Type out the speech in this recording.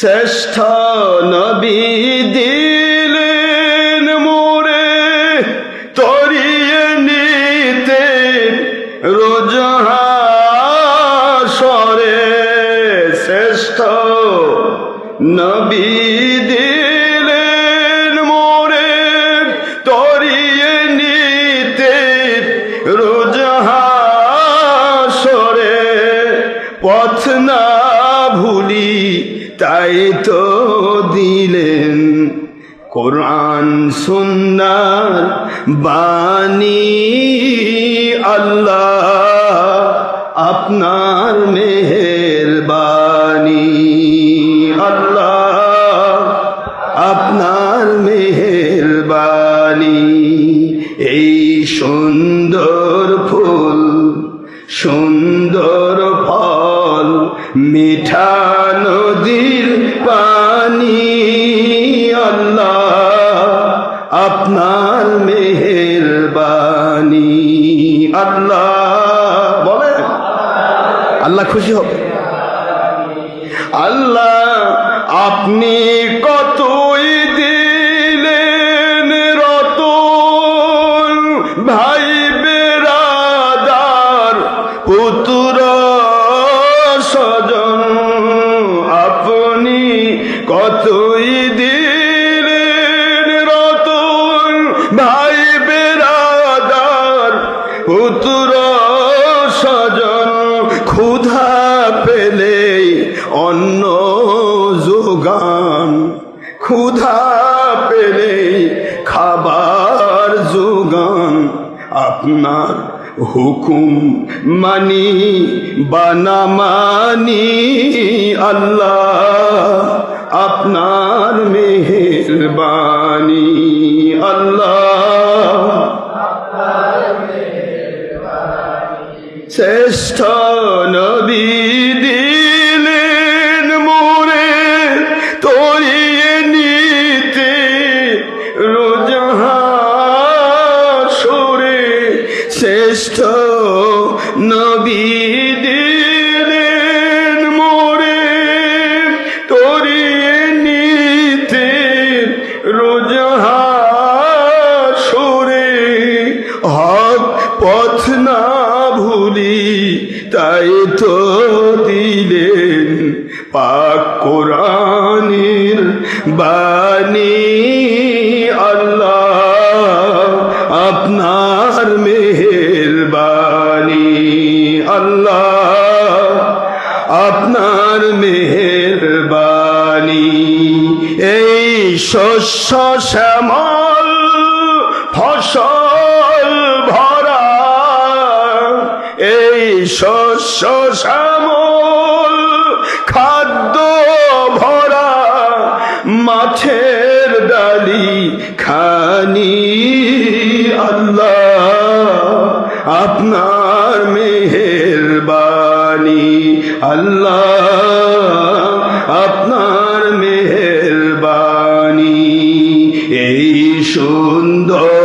শ্রেষ্ঠ নবী দিলেন মোরে তরিয়ে নিতে রোজহাসরে শ্রেষ্ঠ নবী তাই তো দিলেন কোরআন, সুন্নার বাণী। আল্লাহ আপনার মেহেরবানি আল্লাহ আপনার মেহেরবানি এই সুন্দর ফুল, সুন্দর ফল, মিঠা আল্লাহ। বলে আল্লাহ খুশি হবে। আল্লাহ, আপনি কতই দিলেন রত ভাই বেরাদার, পুত্র স্বজন, আপনি কতই দিলেন অন্ন যোগান ক্ষুধা পেলে খাবার যোগান আপনার হুকুম মানি বানা মানি আল্লাহ আপনার মেহেরবানি আল্লাহ। শ্রেষ্ঠ তাই তো দিলেন পাক কোরআনের বাণী। আল্লাহ আপনার মেহের মেহেরবানি আল্লাহ আপনার মেহের মেহেরবানি এই শস্য শ্যামল শস্য শ্যামল, খাদ্য ভরা, মাছের ডালি খানি আল্লাহ, আপনার মেহের বাণি আল্লাহ, আপনার মেহের বাণী এই সুন্দর